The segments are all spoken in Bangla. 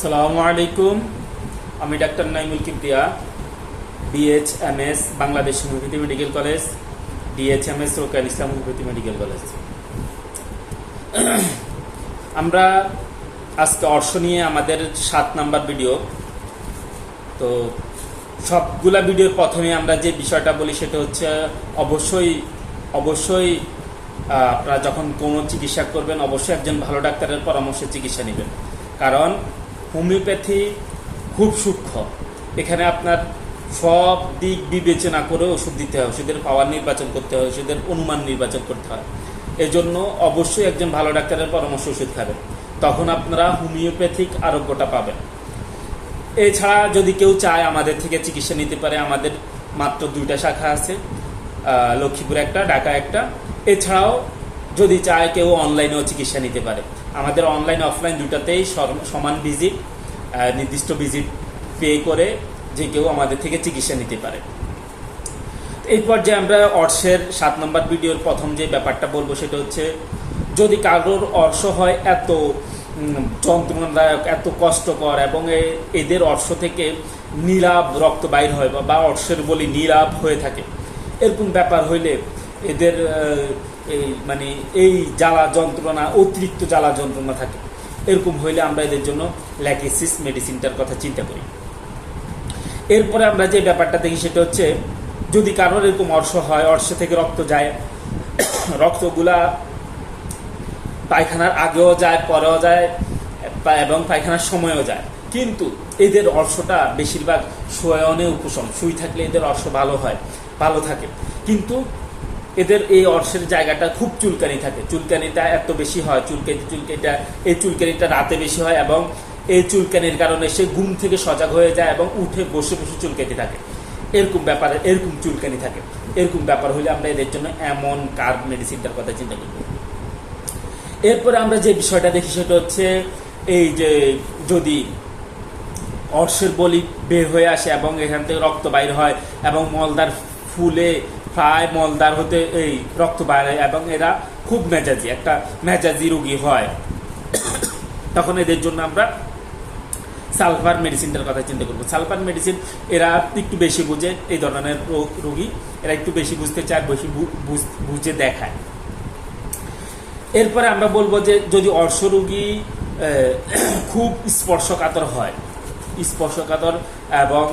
সালামু আলাইকুম। আমি doctor Naimul Kibria B H M S Bangladesh homeopathy medical college D H M S Rokan Islam homeopathy medical college আমরা আজকে অর্শ নিয়ে আমাদের সাত নাম্বার ভিডিও। তো সবগুলা ভিডিওর প্রথমে আমরা যে বিষয়টা বলি সেটা হচ্ছে অবশ্যই অবশ্যই আপনারা যখন কোনো চিকিৎসা করবেন, অবশ্যই একজন ভালো ডাক্তারের পরামর্শে চিকিৎসা নেবেন। কারণ হোমিওপ্যাথি খুব সূক্ষ্ম। এখানে আপনার সব দিক বিবেচনা করে ওষুধ দিতে হয়। ওষুধের পাওয়ার নির্বাচন করতে হয়, ওষুধের অনুমান নির্বাচন করতে হয়। এজন্য অবশ্যই একজন ভালো ডাক্তারের পরামর্শ ওষুধ খাবেন। তখন আপনারা হোমিওপ্যাথিক আরোগ্যটা পাবেন। এছাড়া যদি কেউ চায় আমাদের থেকে চিকিৎসা নিতে পারে, আমাদের মাত্র দুইটা শাখা আছে লক্ষ্মীপুর একটা, ঢাকা একটা। এছাড়াও যদি চায় কেউ অনলাইনেও চিকিৎসা নিতে পারে। আমাদের অনলাইন অফলাইন দুটাতেই সমান ভিজিট নির্দিষ্ট ভিজিট পে করে যে কেউ আমাদের থেকে চিকিৎসা নিতে পারে। এই পর্যায়ে আমরা অর্শের সাত নম্বর ভিডিওর প্রথম যে ব্যাপারটা বলব সেটা হচ্ছে, যদি কারোর অর্শ হয় এত যন্ত্রণাদায়ক, এত কষ্টকর এবং এদের অর্শ থেকে নীলাভ রক্ত বাইর হয় বা- বা অর্শের বলি নীলাভ হয়ে থাকে, এরকম ব্যাপার হইলে এদের এই মানে এই জ্বালা যন্ত্রণা, অতিরিক্ত জ্বালা যন্ত্রণা থাকে। এরকম হইলে আমরা এদের জন্য ল্যাকিসিস মেডিসিনটার কথা চিন্তা করি। এরপরে আমরা যে ব্যাপারটা দেখি সেটা হচ্ছে, যদি কারোর এরকম অর্শ হয়, অর্শ থেকে রক্ত যায়, রক্তগুলা পায়খানার আগেও যায়, পরেও যায় এবং পায়খানার সময়ও যায়। কিন্তু এদের অর্শটা বেশিরভাগ শোয়নে উপশম। শুই থাকলে এদের অর্শ ভালো হয়, ভালো থাকে। কিন্তু এদের এই অর্শের জায়গাটা খুব চুলকানি থাকে। চুলকানিটা এত বেশি হয়, চুলকানি, চুলকানিটা, এই চুলকানিটা রাতে বেশি হয় এবং এই চুলকানির কারণে সে ঘুম থেকে সজাগ হয়ে যায় এবং উঠে বসে বসে চুলকানি থাকে। এরকম ব্যাপারে, এরকম চুলকানি থাকে। এরকম ব্যাপার হলে আমরা এদের জন্য এমন কার্ব মেডিসিনটার কথা চিন্তা করব। এরপরে আমরা যে বিষয়টা দেখি সেটা হচ্ছে এই যে যদি অর্শের বলি বের হয়ে আসে এবং এখান থেকে রক্ত বাইর হয় এবং মলদার ফুলে প্রায় মলদার হতে এই রক্ত বাইর এবং এরা খুব মেজাজি একটা মেজাজি রোগী হয়। তখন এদের জন্য আমরা সালফার মেডিসিনটার কথা চিন্তা করব। সালফার মেডিসিন এরা একটু বেশি বুঝে এই ধরনের রোগ রোগী এরা একটু বেশি বুঝতে চায় বেশি বুঝ- দেখায়। এরপরে আমরা বলব যে যদি অর্শরোগী আহ, খুব স্পর্শকাতর হয় স্পর্শকাতর এবং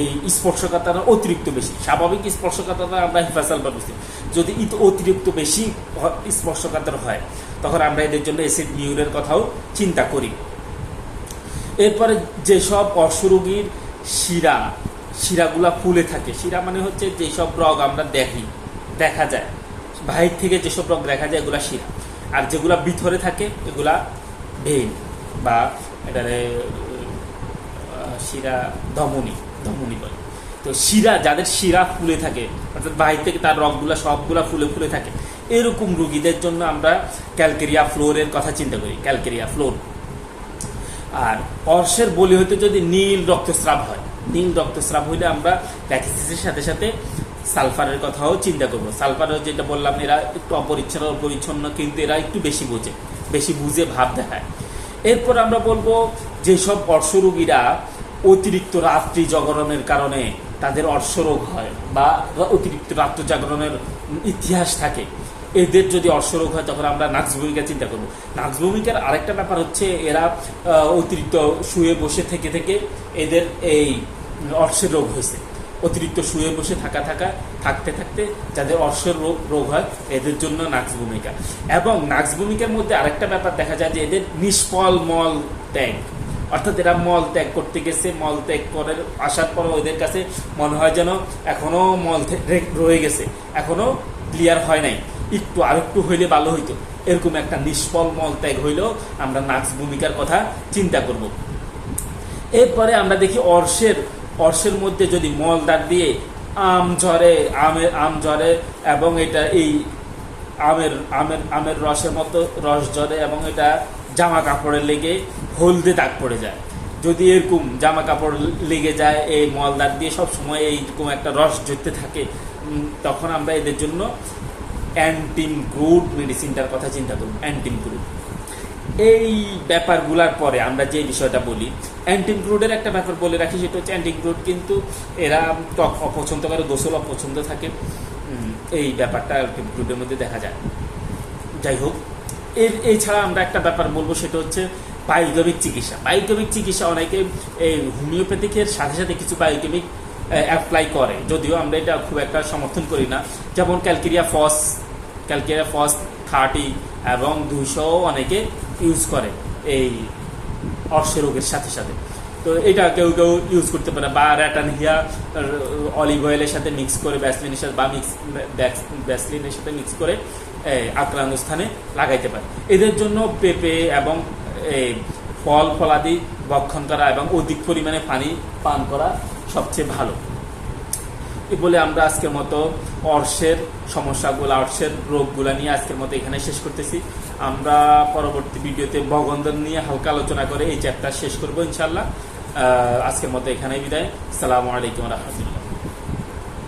এই স্পর্শকাতর অতিরিক্ত বেশি। স্বাভাবিক স্পর্শকাতর আমরা হিফাসালবার বুঝতে যদি ইত অতিরিক্ত বেশি স্পর্শকাতর হয়, তখন আমরা এদের জন্য এসিড নিউরের কথাও চিন্তা করি। এরপরে যেসব অর্শরোগীর শিরা, শিরাগুলা ফুলে থাকে, শিরা মানে হচ্ছে যেসব রোগ আমরা দেখি, দেখা যায়। বাহির থেকে যেসব রোগ দেখা যায়, এগুলা শিরা। আর যেগুলা ভিতরে থাকে, এগুলা ভেইন বা এটারে শিরা ধমনী ধমনী বলে। তো শিরা, যাদের শিরা ফুলে থাকে, অর্থাৎ বাহির থেকে তার রগগুলা সবগুলা ফুলে ফুলে থাকে, এরকম রুগীদের জন্য আমরা ক্যালকেরিয়া ফ্লোরের কথা চিন্তা করি, ক্যালকেরিয়া ফ্লোর। আর অর্শের বলি হইতে যদি নীল রক্তস্রাব হয়, নীল রক্তস্রাব হইলে আমরা প্যাথিসিসের সাথে সাথে সালফারের কথাও চিন্তা করব। সালফারের যেটা বললাম, এরা একটু অপরিচ্ছন্ন, পরিচ্ছন্ন, কিন্তু এরা একটু বেশি বোঝে, বেশি বুঝে ভাব দেখায়। এরপর আমরা বলব, যেসব অর্শরোগীরা অতিরিক্ত রাত্রি জাগরণের কারণে তাদের অর্শরোগ হয় বা অতিরিক্ত রাত্র জাগরণের ইতিহাস থাকে। এদের যদি অর্শরোগ হয়, তখন আমরা নাক্স ভূমিকা চিন্তা করব। নাক্স ভূমিকার আরেকটা ব্যাপার হচ্ছে, এরা অতিরিক্ত শুয়ে বসে থেকে থেকে এদের এই অর্শের রোগ হয়েছে। অতিরিক্ত শুয়ে বসে থাকা থাকা, থাকতে থাকতে যাদের অর্শের রোগ রোগ হয়, এদের জন্য নাক্স ভূমিকা। এবং নাক্স ভূমিকার মধ্যে আরেকটা ব্যাপার দেখা যায় যে এদের নিষ্ফল মল ত্যাগ। অর্থাৎ এরা মল ত্যাগ করতে গেছে, মল ত্যাগ করে আসার পর ওদের কাছে মনে হয় যেন এখনও মল রয়ে গেছে। এখনও ক্লিয়ার হয় নাই। একটু আরেকটু হইলে ভালো হইতো। এরকম একটা নিষ্ফল মল ত্যাগ হইলেও আমরা নাক্স ভূমিকার কথা চিন্তা করব। এরপরে আমরা দেখি অর্শের। অর্শের মধ্যে যদি মলদার দিয়ে আম ঝরে, আমের আম ঝরে এবং এটা এই আমের আমের আমের রসের মতো রস ঝরে এবং এটা জামা কাপড়ে লেগে হলদে দাগ পড়ে যায়। যদি এরকম জামা কাপড় লেগে যায়, এই মলদার দিয়ে সব সময় এইরকম একটা রস ঝরতে থাকে তখন আমরা এদের জন্য অ্যান্টিম ক্রুড মেডিসিনটার কথা চিন্তা করুন, অ্যান্টিম গ্রুড এই ব্যাপারগুলার পরে আমরা যে বিষয়টা বলি অ্যান্টিক্রুডের একটা ব্যাপার বলে রাখি, সেটা হচ্ছে অ্যান্টিম গ্রুড কিন্তু এরা টক অপছন্দ করে দোসল অপছন্দ থাকে। এই ব্যাপারটা অ্যান্টিম গ্রুডের মধ্যে দেখা যায়। যাই হোক এছাড়া আমরা একটা ব্যাপার বলব, সেটা হচ্ছে বায়োকেমিক চিকিৎসা। বায়োকেমিক চিকিৎসা অনেকে এই হোমিওপ্যাথিকের সাথে সাথে কিছু বায়োকেমিক অ্যাপ্লাই করে। যদিও আমরা এটা খুব একটা সমর্থন করি না। যেমন calcarea phos calcarea phos thirty এবং দুইশো অনেকে ইউজ করে এই অর্শ রোগের সাথে সাথে। তো এটা কেউ কেউ ইউজ করতে পারে। বা র্যাটানহিয়া অলিভ অয়েলের সাথে মিক্স করে ব্যাসলিনের সাথে বা মিক্স ব্যাসলিনের সাথে মিক্স করে আক্রান্ত স্থানে লাগাইতে পারে। এদের জন্য পেঁপে এবং এই, ফল ফলাদি ভক্ষণ করা এবং অধিক পরিমাণে পানি পান করা সবচেয়ে ভালো। এই বলে আমরা আজকের মতো অর্শের সমস্যাগুলো অর্শের রোগগুলো নিয়ে আজকের মতো এখানে শেষ করতেছি। আমরা পরবর্তী ভিডিওতে বগন্ধন নিয়ে হালকা আলোচনা করে এই চ্যাপ্টার শেষ করব ইনশাল্লাহ আজকের মতো এখানেই বিদায়। সালামু আলাইকুম রহমতুল্লাহ।